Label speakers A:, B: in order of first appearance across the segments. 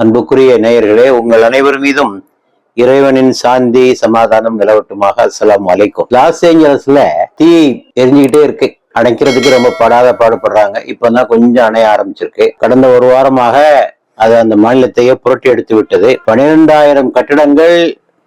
A: அன்புக்குரிய நேயர்களே உங்கள் அனைவர் மீதும் இறைவனின் சாந்தி சமாதானம் நிலவட்டுமாக. அஸ்லாம் வலைக்கும் லாஸ் ஏஞ்சலஸ்ல தீ எரிஞ்சுக்கிட்டே இருக்கு. அணைக்கிறதுக்கு ரொம்ப படாத பாடுபடுறாங்க. இப்பதான் கொஞ்சம் அணைய ஆரம்பிச்சிருக்கு. கடந்த ஒரு வாரமாக அது அந்த மாநிலத்தையே புரட்டி எடுத்து விட்டது பனிரெண்டாயிரம் கட்டிடங்கள்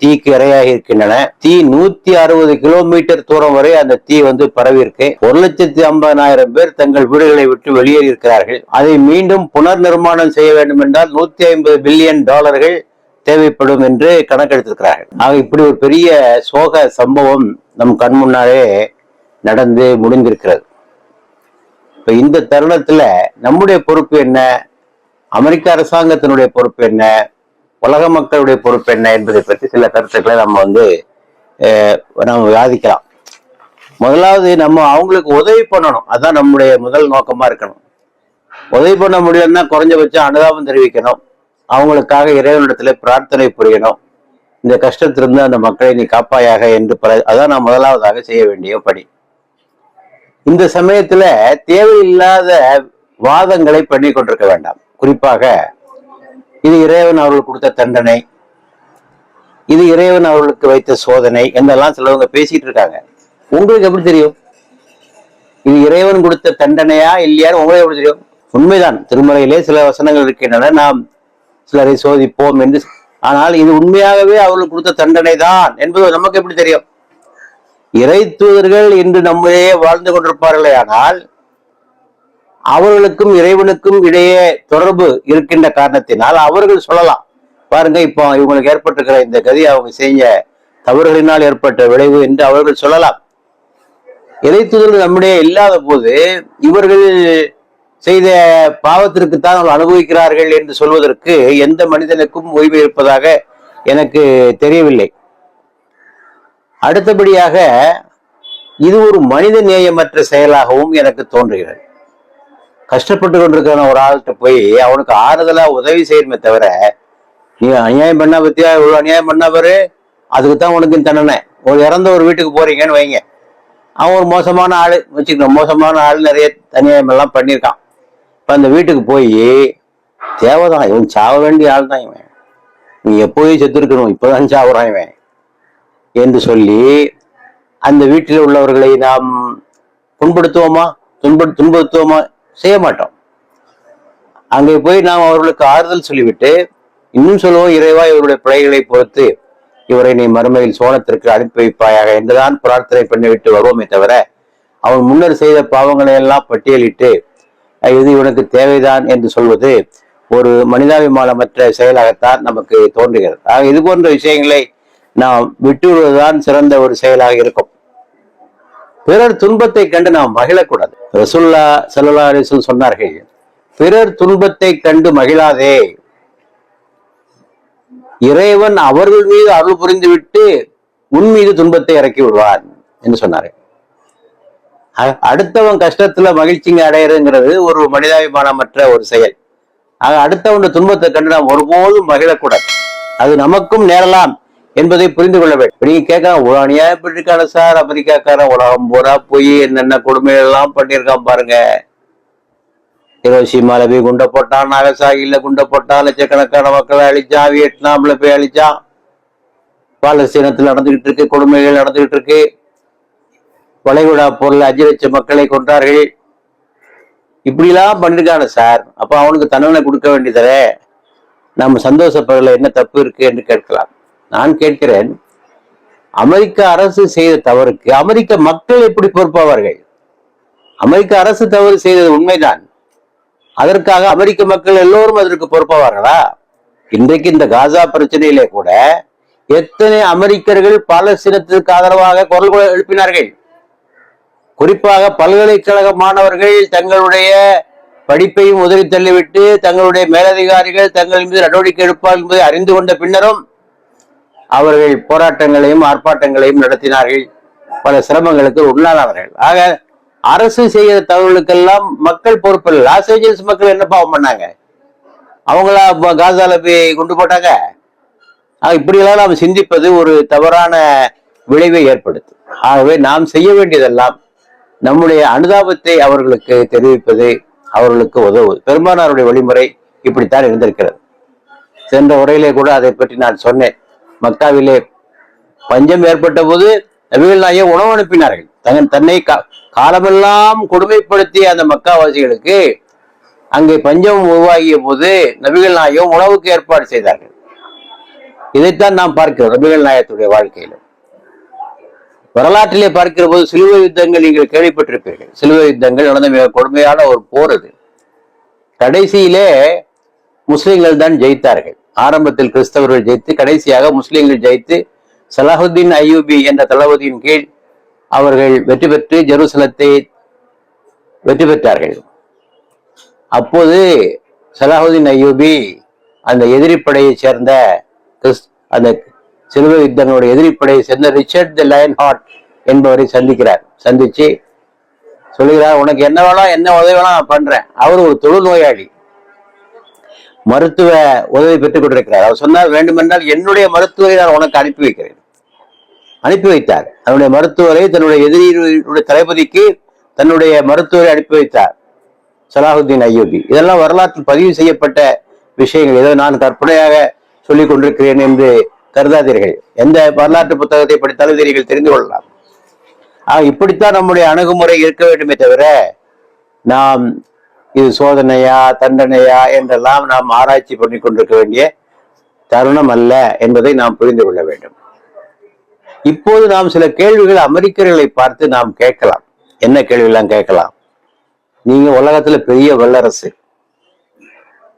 A: தீக்கு இரையாகி இருக்கின்றன. தீ நூத்தி அறுபது கிலோமீட்டர் தூரம் வரை அந்த தீ வந்து பரவி இருக்கு. ஒரு லட்சத்தி ஐம்பதனாயிரம் பேர் தங்கள் வீடுகளை விட்டு வெளியேறி இருக்கிறார்கள். அதை மீண்டும் புனர் நிர்மாணம் செய்ய வேண்டும் என்றால் நூத்தி ஐம்பது பில்லியன் டாலர்கள் தேவைப்படும் என்று கணக்கெடுத்திருக்கிறார்கள். ஆக இப்படி ஒரு பெரிய சோக சம்பவம் நம் கண் முன்னாலே நடந்து முடிந்திருக்கிறது. இப்ப இந்த தருணத்துல நம்முடைய பொறுப்பு என்ன? அமெரிக்க அரசாங்கத்தினுடைய பொறுப்பு என்ன? உலக மக்களுடைய பொறுப்பு என்ன என்பதை பற்றி சில கருத்துக்களை நம்ம வந்து நம்ம விவாதிக்கலாம். முதலாவது நம்ம அவங்களுக்கு உதவி பண்ணணும். அதான் நம்முடைய முதல் நோக்கமா இருக்கணும். உதவி பண்ண முடியலன்னா குறைஞ்சபட்சம் அனுதாபம் தெரிவிக்கணும். அவங்களுக்காக இறைவனிடத்துல பிரார்த்தனை புரியணும். இந்த கஷ்டத்திலிருந்து அந்த மக்களை நீ காப்பாயாக என்று பல அதான் நான் முதலாவதாக செய்ய வேண்டிய பணி. இந்த சமயத்துல தேவையில்லாத வாதங்களை பண்ணி கொண்டிருக்க வேண்டாம். குறிப்பாக இது இறைவன் அவர்களுக்கு கொடுத்த தண்டனை. இது இறைவன் அவர்களுக்கு வைத்த சோதனை என்றெல்லாம் சிலவங்க பேசிட்டு இருக்காங்க. உங்களுக்கு எப்படி தெரியும்? இது இறைவன் கொடுத்த தண்டனையா இல்லையான்னு உங்களுக்கு எப்படி தெரியும்? உண்மைதான். திருமலையிலே சில வசனங்கள் இருக்கின்றன. நாம் சிலரை சோதிப்போம் என்று. ஆனால் இது உண்மையாகவே அவர்களுக்கு கொடுத்த தண்டனை தான் என்பது நமக்கு எப்படி தெரியும்? இறை தூதர்கள் இன்று நம்மையே வாழ்ந்து கொண்டிருப்பார்களே ஆனால் அவர்களுக்கும் இறைவனுக்கும் இடையே தொடர்பு இருக்கின்ற காரணத்தினால் அவர்கள் சொல்லலாம். பாருங்க இப்போ இவங்களுக்கு ஏற்பட்டிருக்கிற இந்த கதி அவங்க செஞ்ச தவறுகளினால் ஏற்பட்ட விளைவு என்று அவர்கள் சொல்லலாம். இறைத்துதல் நம்முடைய இல்லாத போது இவர்கள் செய்த பாவத்திற்குத்தான் அவர்கள் அனுபவிக்கிறார்கள் என்று சொல்வதற்கு எந்த மனிதனுக்கும் ஓய்வு இருப்பதாக எனக்கு தெரியவில்லை. அடுத்தபடியாக இது ஒரு மனித நேயமற்ற செயலாகவும் எனக்கு தோன்றுகிறது. கஷ்டப்பட்டு கொண்டிருக்கிற ஒரு ஆள்கிட்ட போய் அவனுக்கு ஆறுதலா உதவி செய்யணுமே தவிர நீ அநியாயம் பண்ண பத்தியா? இவ்வளவு அநியாயம் பண்ண பாரு. அதுக்கு தான் உனக்கு தண்டனை. ஒரு இறந்த ஒரு வீட்டுக்கு போறீங்கன்னு வைங்க. அவன் ஒரு மோசமான ஆள். வச்சுக்கணும் மோசமான ஆள் நிறைய அநியாயம் எல்லாம் பண்ணியிருக்கான். இப்ப அந்த வீட்டுக்கு போய் தேவைதான் இவன் சாவ வேண்டிய ஆள் தான் இவன். நீ எப்போயும் செத்துருக்கணும் இப்போதான் இப்பதான் சாவுறான் இவன். என்று சொல்லி அந்த வீட்டில் உள்ளவர்களை நாம் புண்படுத்துவோமா துன்ப துன்படுத்துவோமா செய்ய மாட்டோம். அங்கே போய் நாம் அவர்களுக்கு ஆறுதல் சொல்லிவிட்டு இன்னும் சொல்லுவோம் இறைவா இவருடைய பிழைகளை பொறுத்து இவரை நீ மறுமையில் சோனத்திற்கு அனுப்பி வைப்பாயாக என்றுதான் பிரார்த்தனை பண்ணிவிட்டு வருவோமே தவிர அவன் முன்னர் செய்த பாவங்களை எல்லாம் பட்டியலிட்டு இது இவனுக்கு தேவைதான் என்று சொல்வது ஒரு மனிதாபிமானமற்ற செயலாகத்தான் நமக்கு தோன்றுகிறது. ஆக இது போன்ற விஷயங்களை நாம் விட்டுவிடுவதுதான் சிறந்த ஒரு செயலாக இருக்கும். பிறர் துன்பத்தை கண்டு நாம் மகிழக்கூடாது. ரசுல்லா சல்லா அலிஸ்வல் சொன்னார்கள் பிறர் துன்பத்தை கண்டு மகிழாதே. இறைவன் அவர்கள் மீது அருள் புரிந்து விட்டு உன் மீது துன்பத்தை இறக்கி விடுவான் என்று சொன்னார். அ- அடுத்தவன் கஷ்டத்துல மகிழ்ச்சிங்க அடையிறதுங்கிறது ஒரு மனிதாபிமானமற்ற ஒரு செயல். ஆக அடுத்தவன் துன்பத்தை கண்டு நாம் ஒருபோதும் மகிழக்கூடாது. அது நமக்கும் நேரலாம். என்பதை புரிந்து கொள்ள வேண்டும். நீங்க கேட்கலாம் ஒரு அநியாயப்பட்டிருக்கான சார் அமெரிக்காக்காரன் உலகம் பூரா போய் என்னென்ன கொடுமைகள் எல்லாம் பண்ணியிருக்கான் பாருங்க ஹிரோஷிமால போய் குண்டை போட்டான் நாகசாகியில குண்டை போட்டான் லட்சக்கணக்கான மக்களை அழிச்சான் வியட்நாம்ல போய் அழிச்சான். பாலஸ்தீனத்தில் நடந்துகிட்டு இருக்கு கொடுமைகள் நடந்துகிட்டு இருக்கு. வளைகுடா பொருள் அஞ்சு லட்சம் மக்களை கொண்டார்கள் இப்படிலாம் பண்ணிருக்கான சார். அப்ப அவனுக்கு தண்டனை கொடுக்க வேண்டியதே. நம்ம சந்தோஷப்படல என்ன தப்பு இருக்கு என்று கேட்கலாம். நான் கேட்கிறேன் அமெரிக்க அரசு செய்த தவறுக்கு அமெரிக்க மக்கள் எப்படி பொறுப்பாவார்கள்? அமெரிக்க அரசு தவறு செய்தது உண்மைதான். அதற்காக அமெரிக்க மக்கள் எல்லோரும் அதற்கு பொறுப்பாவார்களா? இன்றைக்கு இந்த காசா பிரச்சனையிலே கூட எத்தனை அமெரிக்கர்கள் பாலஸ்தீனத்திற்கு ஆதரவாக குரல் எழுப்பினார்கள்? குறிப்பாக பல்கலைக்கழக மாணவர்கள் தங்களுடைய படிப்பையும் உதவி தள்ளிவிட்டு தங்களுடைய மேலதிகாரிகள் தங்கள் மீது நடவடிக்கை எடுப்பார் என்பதை அறிந்து கொண்ட பின்னரும் அவர்கள் போராட்டங்களையும் ஆர்ப்பாட்டங்களையும் நடத்தினார்கள். பல சிரமங்களுக்கு உள்ளானவர்கள். ஆக அரசு செய்கிற தகவலுக்கெல்லாம் மக்கள் பொறுப்பில்லை லாஸ் ஏஞ்சல்ஸ் மக்கள் என்ன பாவம் பண்ணாங்க? அவங்களா காசால போய் கொண்டு போட்டாங்க? இப்படியெல்லாம் நாம் சிந்திப்பது ஒரு தவறான விளைவை ஏற்படுத்தும். ஆகவே நாம் செய்ய வேண்டியதெல்லாம் நம்முடைய அனுதாபத்தை அவர்களுக்கு தெரிவிப்பது அவர்களுக்கு உதவுவது. பெரும்பாலாருடைய வழிமுறை இப்படித்தான் இருந்திருக்கிறது. சென்ற உரையிலே கூட அதை பற்றி நான் சொன்னேன். மக்காவிலே பஞ்சம் ஏற்பட்ட போது நபிகள் நாயகம் உணவு அனுப்பினார்கள். தங்க தன்னை கா- காலமெல்லாம் கொடுமைப்படுத்திய அந்த மக்காவாசிகளுக்கு அங்கே பஞ்சம் உருவாகிய போது நபிகள் நாயகம் உணவுக்கு ஏற்பாடு செய்தார்கள். இதைத்தான் நாம் பார்க்கிறோம் நபிகள் நாயகத்துடைய வாழ்க்கையில. வரலாற்றிலே பார்க்கிற போது சிலுவை யுத்தங்கள் நீங்கள் கேள்விப்பட்டிருப்பீர்கள். சிலுவை யுத்தங்கள் நடந்த மிக கொடுமையான ஒரு போர் அது. கடைசியிலே முஸ்லிம்கள் தான் ஜெயித்தார்கள். ஆரம்பத்தில் கிறிஸ்தவர்கள் ஜெயித்து கடைசியாக முஸ்லிம்கள் ஜெயித்து சலாஹுத்தீன் அய்யூபி என்ற தளபதியின் கீழ் அவர்கள் வெற்றி பெற்று ஜெருசலத்தை வெற்றி பெற்றார்கள். அப்போது சலாஹுதீன் அய்யூபி அந்த எதிரிப்படையைச் சேர்ந்த கிறிஸ்- அந்த சிலுவை யுத்தங்களுடைய எதிரிப்படையை சேர்ந்த ரிச்சர்ட் தி லயன் ஹார்ட் என்பவரை சந்திக்கிறார். சந்திச்சு சொல்லுகிறார் உனக்கு என்ன வேணாம் என்ன உதவி வேணாம் நான் பண்றேன். அவர் ஒரு தொழு நோயாளி மருத்துவ உதவி பெற்றுக் கொண்டிருக்கிறார். அவர் சொன்னார் வேண்டுமென்றால் என்னுடைய மருத்துவரை நான் உனக்கு அனுப்பி வைக்கிறேன். அனுப்பி வைத்தார். தன்னுடைய மருத்துவரை தன்னுடைய எதிரியுடைய தளபதிக்கு தன்னுடைய மருத்துவரை அனுப்பி வைத்தார். சலாஹுத்தீன் அய்யூபி இதெல்லாம் வரலாற்றில் பதிவு செய்யப்பட்ட விஷயங்கள். ஏதோ நான் கற்பனையாக சொல்லிக் கொண்டிருக்கிறேன் என்று கருதாதீர்கள். எந்த வரலாற்று புத்தகத்தை படித்தாலும் இதை நீங்கள் தெரிந்து கொள்ளலாம். ஆக இப்படித்தான் நம்முடைய அணுகுமுறை இருக்க வேண்டுமே தவிர நாம் இது சோதனையா தண்டனையா என்றெல்லாம் நாம் ஆராய்ச்சி பண்ணி கொண்டிருக்க வேண்டிய தருணம் அல்ல என்பதை நாம் புரிந்து கொள்ள வேண்டும். இப்போது நாம் சில கேள்விகள் அமெரிக்கர்களை பார்த்து நாம் கேட்கலாம். என்ன கேள்வியெல்லாம் கேட்கலாம்? நீங்க உலகத்துல பெரிய வல்லரசு.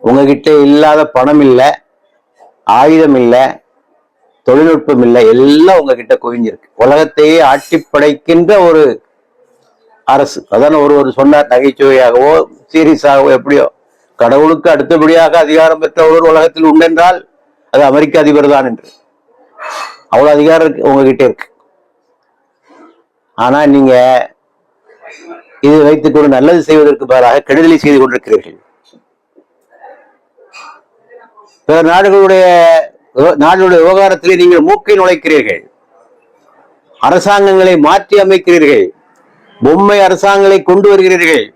A: உங்ககிட்ட இல்லாத பணம் இல்லை ஆயுதம் இல்லை தொழில்நுட்பம் இல்லை எல்லாம் உங்ககிட்ட குவிஞ்சிருக்கு. உலகத்தையே ஆட்டி படைக்கின்ற ஒரு அரசு. அதான ஒரு ஒரு சொன்னார் நகைச்சுவையாகவோ சீரியஸாகவோ எப்படியோ கடவுளுக்கு அடுத்தபடியாக அதிகாரம் பெற்ற ஒருவர் உலகத்தில் உண்டென்றால் அது அமெரிக்க அதிபர் தான் என்று. அவ்வளவு அதிகாரம் இருக்கு உங்ககிட்ட இருக்கு. ஆனா நீங்க இது வைத்துக் கொண்டு நல்லது செய்வதற்கு பதிலாக கெடுதலை செய்து கொண்டிருக்கிறீர்கள். பிற நாடுகளுடைய நாடுகளுடைய விவகாரத்திலே நீங்கள் மூக்கை நுழைக்கிறீர்கள். அரசாங்கங்களை மாற்றி அமைக்கிறீர்கள். பொம்மை அரசாங்கங்களை கொண்டு வருகிறீர்கள்.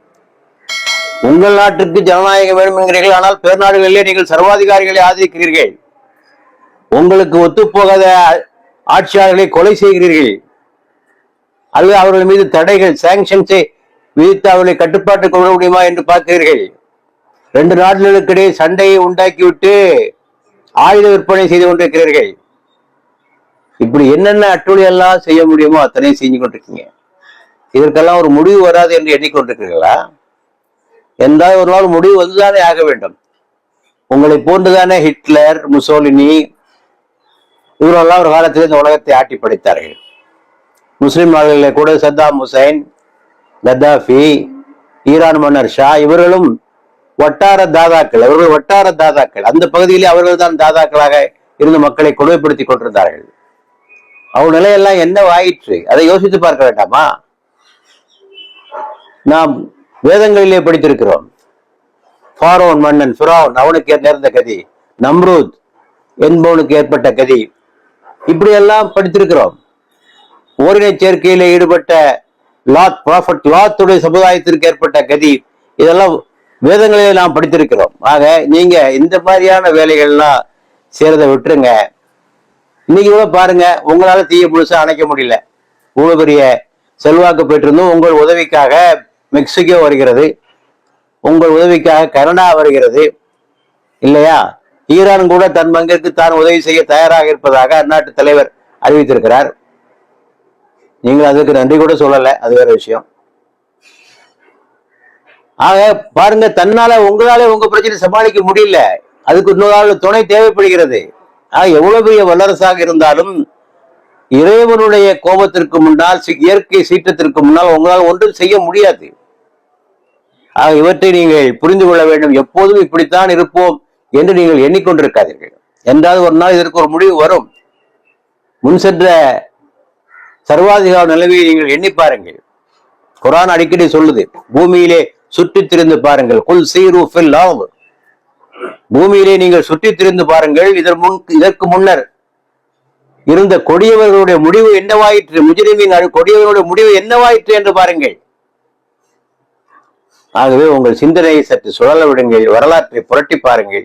A: உங்கள் நாட்டுக்கு ஜனநாயகம் வேண்டும் என்கிறீர்கள் ஆனால் பிற நாடுகளிலே நீங்கள் சர்வாதிகாரிகளை ஆதரிக்கிறீர்கள். உங்களுக்கு ஒத்துப்போகாத ஆட்சியாளர்களை கொலை செய்கிறீர்கள். அல்லது அவர்கள் மீது தடைகள் சாங்ஷன்ஸை விதித்து அவர்களை கட்டுப்பாட்டுக்கு கொள்ள முடியுமா என்று பார்க்கிறீர்கள். ரெண்டு நாடுகளுக்கிடையே சண்டையை உண்டாக்கிவிட்டு ஆயுத விற்பனை செய்து கொண்டிருக்கிறீர்கள். இப்படி என்னென்ன அட்டுழி எல்லாம் செய்ய முடியுமோ அத்தனையும் செஞ்சு கொண்டிருக்கீங்க. இதற்கெல்லாம் ஒரு முடிவு வராது என்று எண்ணிக்கொண்டிருக்கிறீர்களா? எந்த ஒரு நாள் முடிவு வந்துதானே ஆக வேண்டும். உங்களை போன்றுதானே ஹிட்லர் முசோலினி இவரெல்லாம் ஒரு காலத்தில் இந்த உலகத்தை ஆட்டி படைத்தார்கள். முஸ்லிம் நாடுகளில் கூட சத்தாம் ஹுசைன் கத்தாஃபி ஈரான் மன்னர் ஷா இவர்களும் வட்டார தாதாக்கள் அவர்கள் வட்டார தாதாக்கள். அந்த பகுதியிலே அவர்கள் தான் தாதாக்களாக இருந்து மக்களை கொடுமைப்படுத்தி கொண்டிருந்தார்கள். அவங்க நிலையெல்லாம் என்ன ஆயிற்று? அதை யோசித்து பார்க்க வேண்டாமா? நாம் வேதங்களிலே படித்திருக்கிறோம். ஃபாரோன் மன்னன் ஃபிரௌன் அவனுக்கு நேர்ந்த கதி. நம்ரூத் என்பவனுக்கு ஏற்பட்ட கதி. இப்படியெல்லாம் படித்திருக்கிறோம். ஓரினை சேர்க்கையில ஈடுபட்ட லாத் ப்ராஃபட் லாத்துடைய சமுதாயத்திற்கு ஏற்பட்ட கதி. இதெல்லாம் வேதங்களிலே நாம் படித்திருக்கிறோம். ஆக நீங்க இந்த மாதிரியான வேலைகள்லாம் செய்யறதை விட்டுருங்க. இன்னைக்கு கூட பாருங்க உங்களால தீய முழுசா அணைக்க முடியல. இவ்வளவு பெரிய செல்வாக்கு பெற்றிருந்தும். உங்கள் உதவிக்காக மெக்சிகோ வருகிறது. உங்கள் உதவிக்காக கனடா வருகிறது. இல்லையா? ஈரான் கூட தன் பங்கிற்கு தான் உதவி செய்ய தயாராக இருப்பதாக அந்நாட்டு தலைவர் அறிவித்திருக்கிறார். நீங்கள் அதுக்கு நன்றி கூட சொல்லலை. அது வேற விஷயம். ஆக பாருங்க தன்னால உங்களாலே உங்க பிரச்சனை சமாளிக்க முடியல. அதுக்கு இன்னொரு துணை தேவைப்படுகிறது. ஆக எவ்வளவு பெரிய வல்லரசாக இருந்தாலும் இறைவனுடைய கோபத்திற்கு முன்னால் இயற்கை சீற்றத்திற்கு முன்னால் உங்களால் ஒன்றும் செய்ய முடியாது. ஆக இவற்றை நீங்கள் புரிந்து கொள்ள வேண்டும். எப்போதும் இப்படித்தான் இருப்போம் என்று நீங்கள் எண்ணிக்கொண்டிருக்காதீர்கள். என்றாவது ஒரு நாள் இதற்கு ஒரு முடிவு வரும். முன் சென்ற சர்வாதிகார நிலைமையை நீங்கள் எண்ணி பாருங்கள். குரான் அடிக்கடி சொல்லுது பூமியிலே சுற்றி திரிந்து பாருங்கள். குல் சீரு ஃபில் பூமியிலே நீங்கள் சுற்றி திரிந்து பாருங்கள். இதற்கு முன் இதற்கு முன்னர் இருந்த கொடியவர்களுடைய முடிவு என்னவாயிற்று? முஜிரிமின் கொடியவர்களுடைய முடிவு என்னவாயிற்று என்று பாருங்கள். ஆகவே உங்கள் சிந்தனையை சற்று சுழல விடுங்கள் வரலாற்றை புரட்டி பாருங்கள்.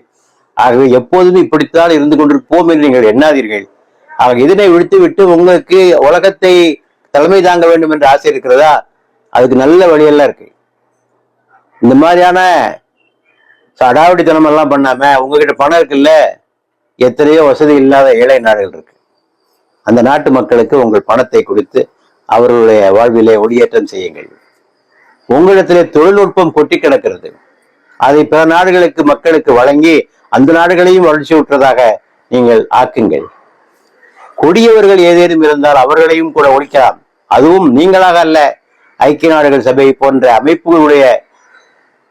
A: ஆகவே எப்போதுமே இப்படித்தான் இருந்து கொண்டிருப்போம் என்று நீங்கள் எண்ணாதீர்கள். ஆக இதனை விடுத்துவிட்டு உங்களுக்கு உலகத்தை தலைமை தாங்க வேண்டும் என்ற ஆசை இருக்கிறதா? அதுக்கு நல்ல வழியெல்லாம் இருக்கு. இந்த மாதிரியான அடாவடித்தனம் எல்லாம் பண்ணாம உங்ககிட்ட பணம் இருக்குல்ல? எத்தனையோ வசதி இல்லாத ஏழை நாடுகள் இருக்கு. அந்த நாட்டு மக்களுக்கு உங்கள் பணத்தை கொடுத்து அவர்களுடைய வாழ்விலே ஒளியேற்றம் செய்யுங்கள். உங்களிடத்திலே தொழில்நுட்பம் கொட்டி கிடக்கிறது. அதை பிற நாடுகளுக்கு மக்களுக்கு வழங்கி அந்த நாடுகளையும் வளர்ச்சி விட்டதாக நீங்கள் ஆக்குங்கள். கொடியவர்கள் ஏதேனும் இருந்தால் அவர்களையும் கூட ஒழிக்கலாம். அதுவும் நீங்களாக அல்ல ஐக்கிய நாடுகள் சபை போன்ற அமைப்புகளுடைய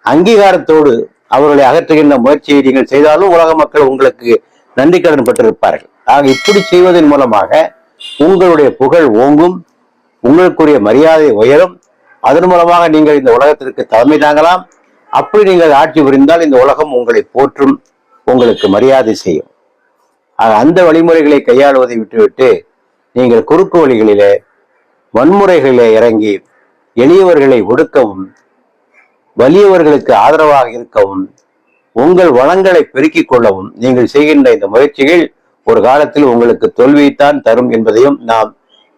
A: அங்கீகாரத்தோடு அவர்களை அகற்றுகின்ற முயற்சியை நீங்கள் செய்தாலும் உலக மக்கள் உங்களுக்கு நன்றி கடன் பெற்றிருப்பார்கள். ஆக இப்படி செய்வதன் மூலமாக உங்களுடைய புகழ் ஓங்கும் உங்களுக்குரிய மரியாதை உயரும் அதன் மூலமாக நீங்கள் இந்த உலகத்திற்கு தலைமை தாங்கலாம். அப்படி நீங்கள் ஆட்சி புரிந்தால் இந்த உலகம் உங்களை போற்றும் உங்களுக்கு மரியாதை செய்யும். ஆக அந்த வழிமுறைகளை கையாளுவதை விட்டுவிட்டு நீங்கள் குறுக்கு வழிகளிலே வன்முறைகளிலே இறங்கி எளியவர்களை ஒடுக்கவும் வலியவர்களுக்கு ஆதரவாக இருக்கவும் உங்கள் வளங்களை பெருக்கிக் கொள்ளவும் நீங்கள் செய்கின்ற இந்த முயற்சிகள் ஒரு காலத்தில் உங்களுக்கு தோல்வியைத்தான் தரும் என்பதையும் நாம்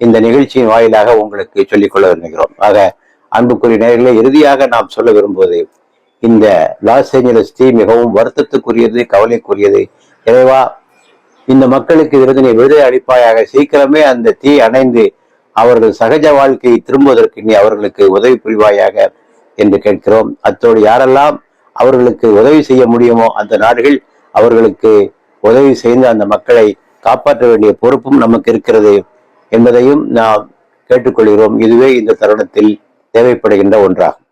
A: இந்த நிகழ்ச்சியின் வாயிலாக உங்களுக்கு சொல்லிக்கொள்ள விரும்புகிறோம். ஆக அன்புக்குரிய நேர்களே இறுதியாக நாம் சொல்ல விரும்புவது இந்த லாஸ் ஏஞ்சலஸ் தீ மிகவும் வருத்தத்துக்குரியது கவலைக்குரியது. இறைவா இந்த மக்களுக்கு விருதினை விருதை அளிப்பாயாக சீக்கிரமே அந்த தீ அணைந்து அவர்கள் சகஜ வாழ்க்கையை திரும்புவதற்கு நீ அவர்களுக்கு உதவி புரிவாயாக என்று கேட்கிறோம். அத்தோடு யாரெல்லாம் அவர்களுக்கு உதவி செய்ய முடியுமோ அந்த நாடுகள் அவர்களுக்கு உதவி செய்து அந்த மக்களை காப்பாற்ற வேண்டிய பொறுப்பும் நமக்கு இருக்கிறது என்பதையும் நாம் கேட்டுக்கொள்கிறோம். இதுவே இந்த தருணத்தில் தேவைப்படுகின்ற ஒன்றாகும்.